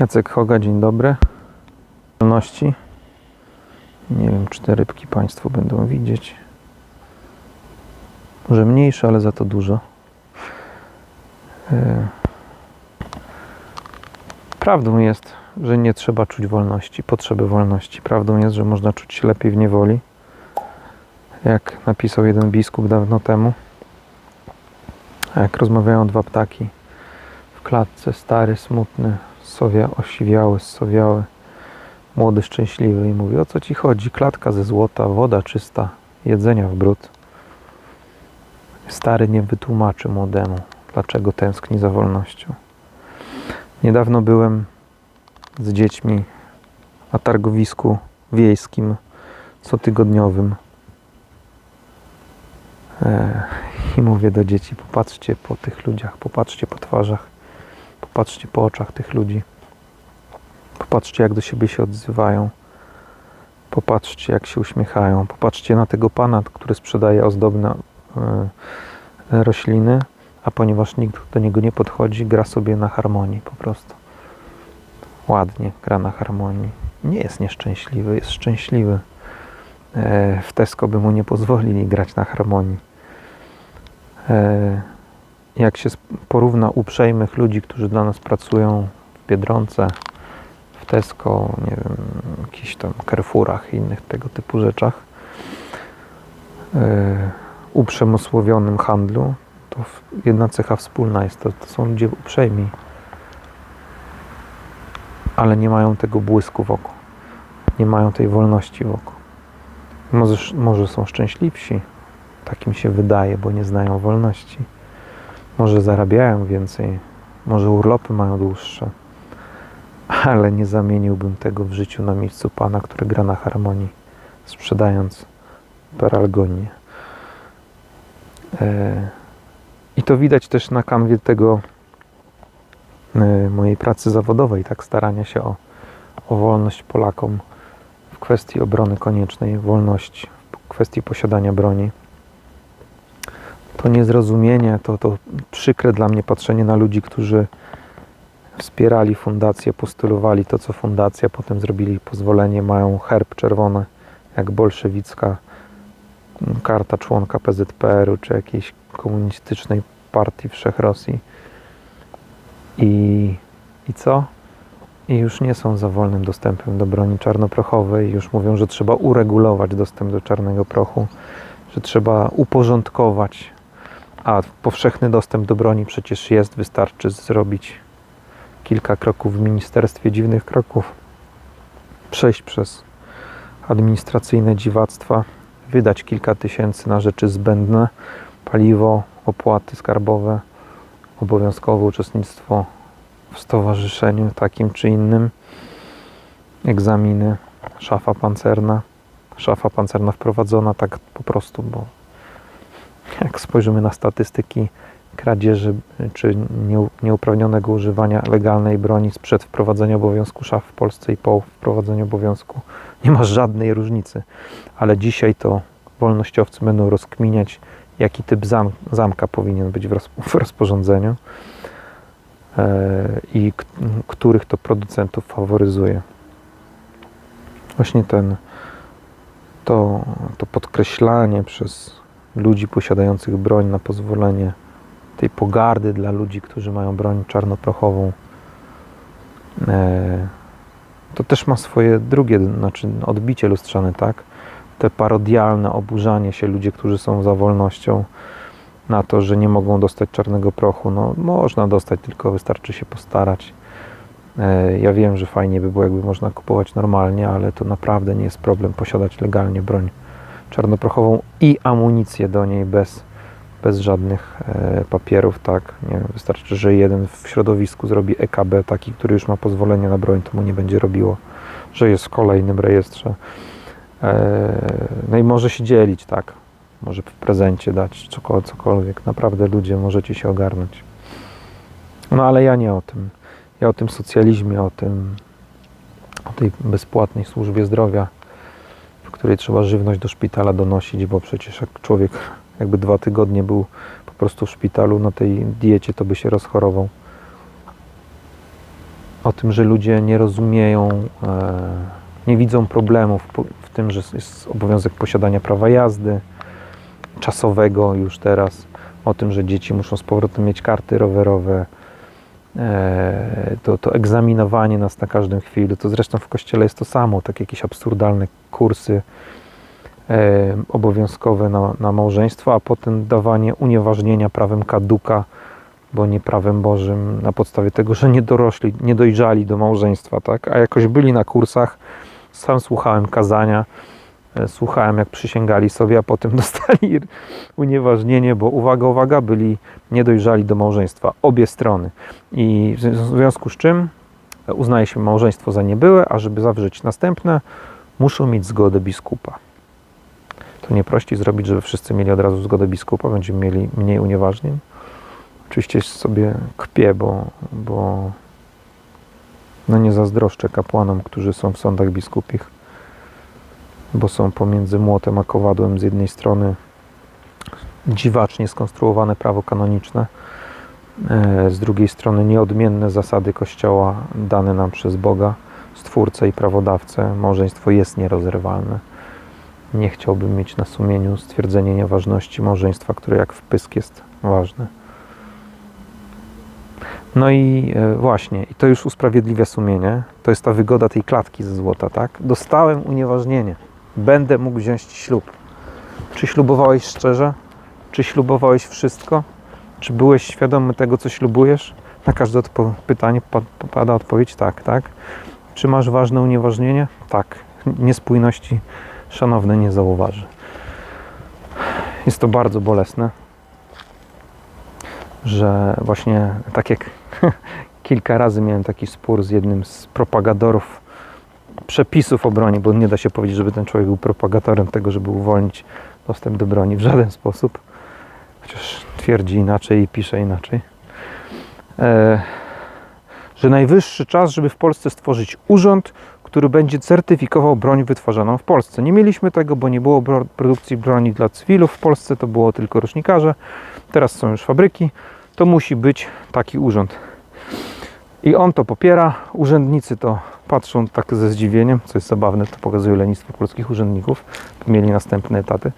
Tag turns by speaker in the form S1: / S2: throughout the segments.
S1: Jacek Hoga, dzień dobry. Wolności. Nie wiem, czy te rybki Państwo będą widzieć. Może mniejsze, ale za to dużo. E, Prawdą jest, że nie trzeba czuć wolności, potrzeby wolności. Prawdą jest, że można czuć się lepiej w niewoli. Jak napisał jeden biskup dawno temu. Jak rozmawiają dwa ptaki w klatce, stary, smutny, sowia osiwiały, sowiały, młody, szczęśliwy i mówi, o co ci chodzi? Klatka ze złota, woda czysta, jedzenia w bród. Stary nie wytłumaczy młodemu, dlaczego tęskni za wolnością. Niedawno byłem z dziećmi na targowisku wiejskim cotygodniowym. E, I mówię do dzieci, popatrzcie po tych ludziach, popatrzcie po twarzach, popatrzcie po oczach tych ludzi. Popatrzcie, jak do siebie się odzywają. Popatrzcie, jak się uśmiechają. Popatrzcie na tego pana, który sprzedaje ozdobne e, rośliny, a ponieważ nikt do niego nie podchodzi, gra sobie na harmonii po prostu. Ładnie gra na harmonii. Nie jest nieszczęśliwy, jest szczęśliwy. E, w Tesco by mu nie pozwolili grać na harmonii. Jak się porówna uprzejmych ludzi, którzy dla nas pracują w Biedronce, w Tesco, nie wiem, jakichś tam Carrefourach i innych tego typu rzeczach, e, uprzemysłowionym handlu, to jedna cecha wspólna jest to, to są ludzie uprzejmi, ale nie mają tego błysku wokół, nie mają tej wolności wokół. Może, może są szczęśliwsi, tak im się wydaje, bo nie znają wolności. Może zarabiają więcej, może urlopy mają dłuższe, ale nie zamieniłbym tego w życiu na miejscu pana, który gra na harmonii, sprzedając peralgonię. E, I to widać też na kanwie tego e, mojej pracy zawodowej, tak starania się o, o wolność Polakom w kwestii obrony koniecznej, wolność w kwestii posiadania broni. To niezrozumienie, to, to przykre dla mnie patrzenie na ludzi, którzy wspierali fundację, postulowali to, co fundacja, potem zrobili pozwolenie, mają herb czerwony, jak bolszewicka karta członka PZPR-u czy jakiejś komunistycznej partii Wszechrosji. I, I co? I już nie są za wolnym dostępem do broni czarnoprochowej. Już mówią, że trzeba uregulować dostęp do czarnego prochu, że trzeba uporządkować. A powszechny dostęp do broni przecież jest, wystarczy zrobić kilka kroków w ministerstwie dziwnych kroków, przejść przez administracyjne dziwactwa, wydać kilka tysięcy na rzeczy zbędne, paliwo, opłaty skarbowe, obowiązkowe uczestnictwo w stowarzyszeniu takim czy innym, egzaminy, szafa pancerna, szafa pancerna wprowadzona tak po prostu, bo jak spojrzymy na statystyki kradzieży czy nieu- nieuprawnionego używania legalnej broni sprzed wprowadzenia obowiązku szaf w Polsce i po wprowadzeniu obowiązku, nie ma żadnej różnicy. Ale dzisiaj to wolnościowcy będą rozkminiać, jaki typ zam- zamka powinien być w, roz- w rozporządzeniu e, i których to producentów faworyzuje. Właśnie ten, to, to podkreślanie przez ludzi posiadających broń na pozwolenie tej pogardy dla ludzi, którzy mają broń czarnoprochową, e, to też ma swoje drugie, znaczy odbicie lustrzane, tak? Te parodialne oburzanie się ludzie, którzy są za wolnością na to, że nie mogą dostać czarnego prochu. No, można dostać, tylko wystarczy się postarać. E, Ja wiem, że fajnie by było, jakby można kupować normalnie, ale to naprawdę nie jest problem posiadać legalnie broń czarnoprochową i amunicję do niej bez, bez żadnych e, papierów, tak? Nie wiem, wystarczy, że jeden w środowisku zrobi EKB, taki, który już ma pozwolenie na broń, to mu nie będzie robiło, że jest w kolejnym rejestrze. E, no i może się dzielić, tak? Może w prezencie dać cokol- cokolwiek. Naprawdę ludzie możecie się ogarnąć. No ale ja nie o tym. Ja o tym socjalizmie, o tym, o tej bezpłatnej służbie zdrowia, której trzeba żywność do szpitala donosić, bo przecież jak człowiek jakby dwa tygodnie był po prostu w szpitalu na tej diecie, to by się rozchorował. o tym, że ludzie nie rozumieją, e, nie widzą problemów w tym, że jest obowiązek posiadania prawa jazdy czasowego już teraz, o tym, że dzieci muszą z powrotem mieć karty rowerowe, to, to egzaminowanie nas na każdym chwili, to zresztą w kościele jest to samo, tak jakieś absurdalne kursy e, obowiązkowe na, na małżeństwo, a potem dawanie unieważnienia prawem kaduka, bo nie prawem Bożym, na podstawie tego, że nie dorośli, nie dojrzali do małżeństwa, tak? A jakoś byli na kursach, sam słuchałem kazania, e, słuchałem jak przysięgali sobie, a potem dostali unieważnienie, bo uwaga, uwaga, byli niedojrzali do małżeństwa, obie strony. I w zw- w związku z czym uznaje się małżeństwo za niebyłe, a żeby zawrzeć następne, muszą mieć zgodę biskupa. To nie prościej zrobić, żeby wszyscy mieli od razu zgodę biskupa, będziemy mieli mniej unieważnień. Oczywiście sobie kpię, bo, bo no nie zazdroszczę kapłanom, którzy są w sądach biskupich, bo są pomiędzy młotem a kowadłem z jednej strony dziwacznie skonstruowane prawo kanoniczne, e, z drugiej strony nieodmienne zasady Kościoła dane nam przez Boga, Stwórcę i Prawodawcę. Małżeństwo jest nierozerwalne. Nie chciałbym mieć na sumieniu stwierdzenie nieważności małżeństwa, które jak wpysk jest ważne. No i e, właśnie, i to już usprawiedliwia sumienie. To jest ta wygoda tej klatki ze złota, tak? Dostałem unieważnienie. Będę mógł wziąć ślub. Czy ślubowałeś szczerze? Czy ślubowałeś wszystko? Czy byłeś świadomy tego, co ślubujesz? Na każde odpo- pytanie pa- pada odpowiedź tak, tak. Czy masz ważne unieważnienie? Tak. Niespójności szanowny nie zauważy. Jest to bardzo bolesne, że właśnie tak jak kilka razy miałem taki spór z jednym z propagatorów przepisów o broni, bo nie da się powiedzieć, żeby ten człowiek był propagatorem tego, żeby uwolnić dostęp do broni w żaden sposób. Chociaż twierdzi inaczej i pisze inaczej. E, że najwyższy czas, żeby w Polsce stworzyć urząd, który będzie certyfikował broń wytwarzaną w Polsce. Nie mieliśmy tego, bo nie było produkcji broni dla cywilów w Polsce, to było tylko rocznikarze. Teraz są już fabryki. To musi być taki urząd. I on to popiera. Urzędnicy to patrzą tak ze zdziwieniem, co jest zabawne, to pokazuje lenistwo polskich urzędników. Mieli następne etaty.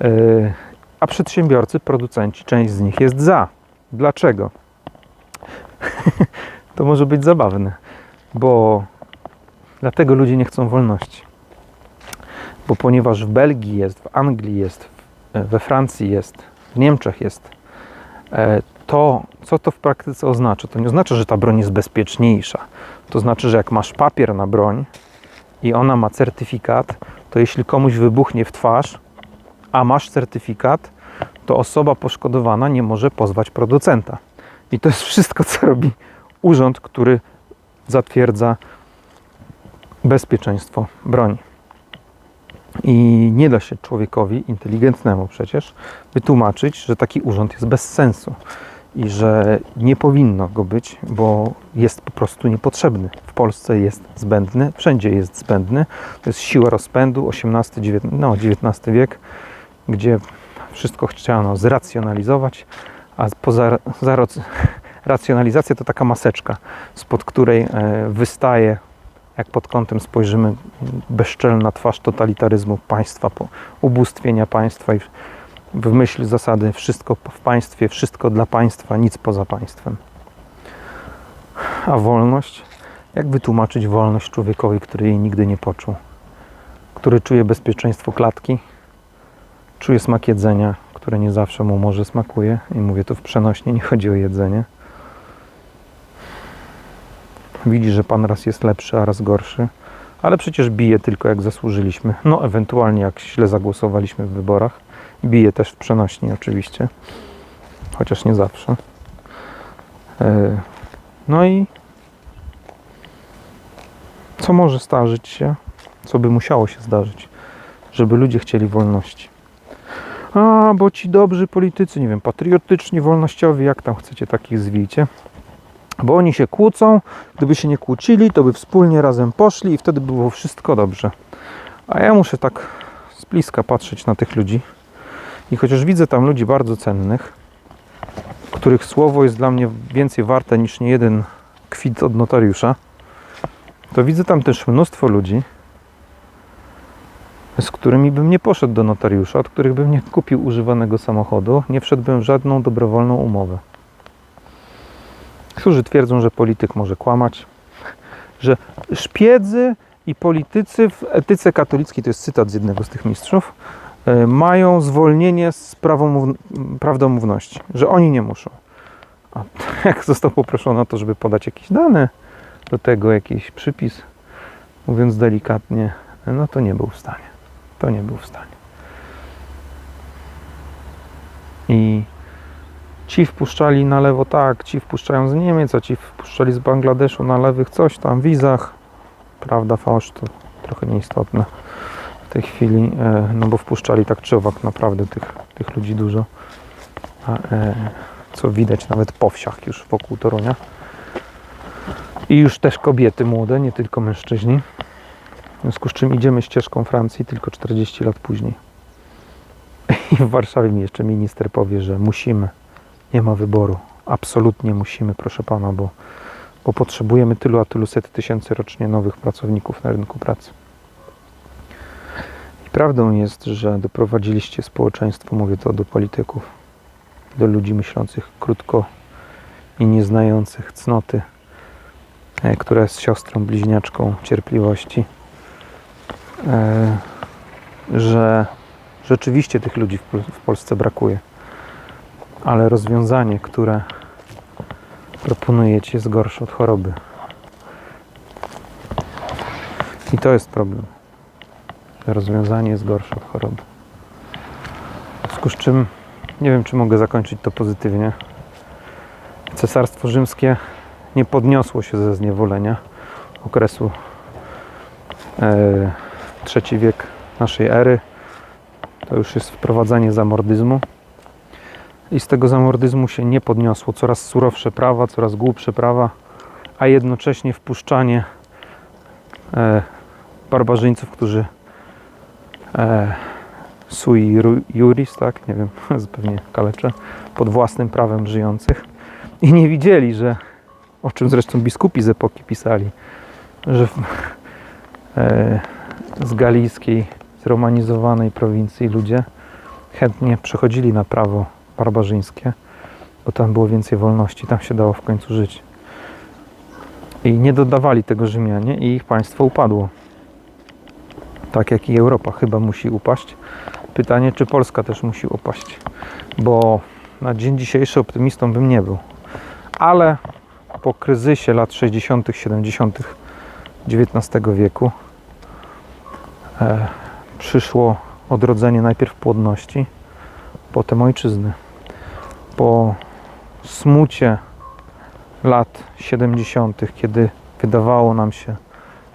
S1: Yy, A przedsiębiorcy, producenci, część z nich jest za. Dlaczego? to może być zabawne, bo dlatego ludzie nie chcą wolności. Bo ponieważ w Belgii jest, w Anglii jest, we Francji jest, w Niemczech jest, e, to co to w praktyce oznacza? To nie oznacza, że ta broń jest bezpieczniejsza. To znaczy, że jak masz papier na broń i ona ma certyfikat, to jeśli komuś wybuchnie w twarz, a masz certyfikat, to osoba poszkodowana nie może pozwać producenta. I to jest wszystko, co robi urząd, który zatwierdza bezpieczeństwo broni. I nie da się człowiekowi inteligentnemu przecież wytłumaczyć, że taki urząd jest bez sensu i że nie powinno go być, bo jest po prostu niepotrzebny. W Polsce jest zbędny, wszędzie jest zbędny. To jest siła rozpędu, XVIII, XIX, no, XIX wiek, gdzie wszystko chciano zracjonalizować, a poza za to taka maseczka, spod której e, wystaje, jak pod kątem spojrzymy, bezczelna twarz totalitaryzmu państwa, ubóstwienia państwa i w myśl zasady wszystko w państwie, wszystko dla państwa, nic poza państwem. A wolność? Jak wytłumaczyć wolność człowiekowi, który jej nigdy nie poczuł? Który czuje bezpieczeństwo klatki, czuje smak jedzenia, które nie zawsze mu może smakuje i mówię to w przenośnie, nie chodzi o jedzenie. Widzi, że pan raz jest lepszy, a raz gorszy, ale przecież bije tylko jak zasłużyliśmy. No, ewentualnie jak źle zagłosowaliśmy w wyborach. Bije też w przenośni oczywiście, chociaż nie zawsze. E, No i co może zdarzyć się, co by musiało się zdarzyć, żeby ludzie chcieli wolności? A, bo ci dobrzy politycy, nie wiem, patriotyczni, wolnościowi, jak tam chcecie takich zwijcie, bo oni się kłócą, gdyby się nie kłócili, to by wspólnie razem poszli i wtedy by było wszystko dobrze. A ja muszę tak z bliska patrzeć na tych ludzi i chociaż widzę tam ludzi bardzo cennych, których słowo jest dla mnie więcej warte niż niejeden kwit od notariusza, to widzę tam też mnóstwo ludzi, z którymi bym nie poszedł do notariusza, od których bym nie kupił używanego samochodu, nie wszedłbym w żadną dobrowolną umowę. Którzy twierdzą, że polityk może kłamać, że szpiedzy i politycy w etyce katolickiej, to jest cytat z jednego z tych mistrzów, mają zwolnienie z prawdomówności, że oni nie muszą. A jak został poproszony o to, żeby podać jakieś dane do tego, jakiś przypis, mówiąc delikatnie, no to nie był w stanie. To nie był w stanie. I ci wpuszczali na lewo tak, ci wpuszczają z Niemiec, a ci wpuszczali z Bangladeszu na lewych coś tam, wizach. Prawda, fałsz to trochę nieistotne tej chwili, e, no bo wpuszczali tak czy owak naprawdę tych, tych ludzi dużo. E, co widać nawet po wsiach już wokół Torunia. I już też kobiety młode, nie tylko mężczyźni. W związku z czym idziemy ścieżką Francji tylko 40 lat później. I w Warszawie mi jeszcze minister powie, że musimy, nie ma wyboru. Absolutnie musimy, proszę pana, bo, bo potrzebujemy tylu a tylu set tysięcy rocznie nowych pracowników na rynku pracy. Prawdą jest, że doprowadziliście społeczeństwo, mówię to do polityków, do ludzi myślących krótko i nieznających cnoty, e, która jest siostrą bliźniaczką cierpliwości, e, że rzeczywiście tych ludzi w Polsce brakuje. Ale rozwiązanie, które proponujecie, jest gorsze od choroby. I to jest problem. Rozwiązanie jest gorsze od choroby. W związku z czym nie wiem, czy mogę zakończyć to pozytywnie. Cesarstwo rzymskie nie podniosło się ze zniewolenia okresu e, trzeci wiek naszej ery. To już jest wprowadzanie zamordyzmu. I z tego zamordyzmu się nie podniosło. Coraz surowsze prawa, coraz głupsze prawa, a jednocześnie wpuszczanie e, barbarzyńców, którzy e, sui juris, tak, nie wiem, zupełnie kaleczę, pod własnym prawem żyjących i nie widzieli, że, o czym zresztą biskupi z epoki pisali, że w, e, z galijskiej, zromanizowanej prowincji ludzie chętnie przechodzili na prawo barbarzyńskie, bo tam było więcej wolności, tam się dało w końcu żyć. I nie dodawali tego Rzymianie i ich państwo upadło. Tak jak i Europa chyba musi upaść. Pytanie, czy Polska też musi upaść, bo na dzień dzisiejszy optymistą bym nie był. Ale po kryzysie lat 60., 70. XIX wieku e, przyszło odrodzenie najpierw płodności, potem ojczyzny. Po smucie lat 70., kiedy wydawało nam się,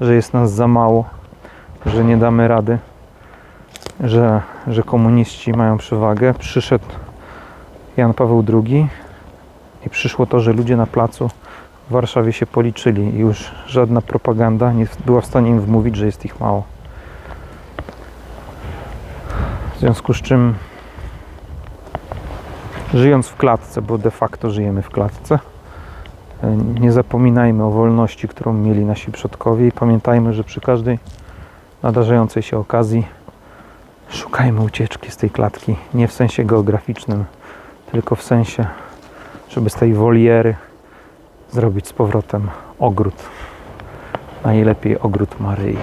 S1: że jest nas za mało, że nie damy rady, że, że komuniści mają przewagę, przyszedł Jan Paweł II i przyszło to, że ludzie na placu w Warszawie się policzyli i już żadna propaganda nie była w stanie im wmówić, że jest ich mało. W związku z czym żyjąc w klatce, bo de facto żyjemy w klatce, e, nie zapominajmy o wolności, którą mieli nasi przodkowie i pamiętajmy, że przy każdej nadarzającej się okazji szukajmy ucieczki z tej klatki. Nie w sensie geograficznym, tylko w sensie, żeby z tej woliery zrobić z powrotem ogród. Najlepiej ogród Maryi.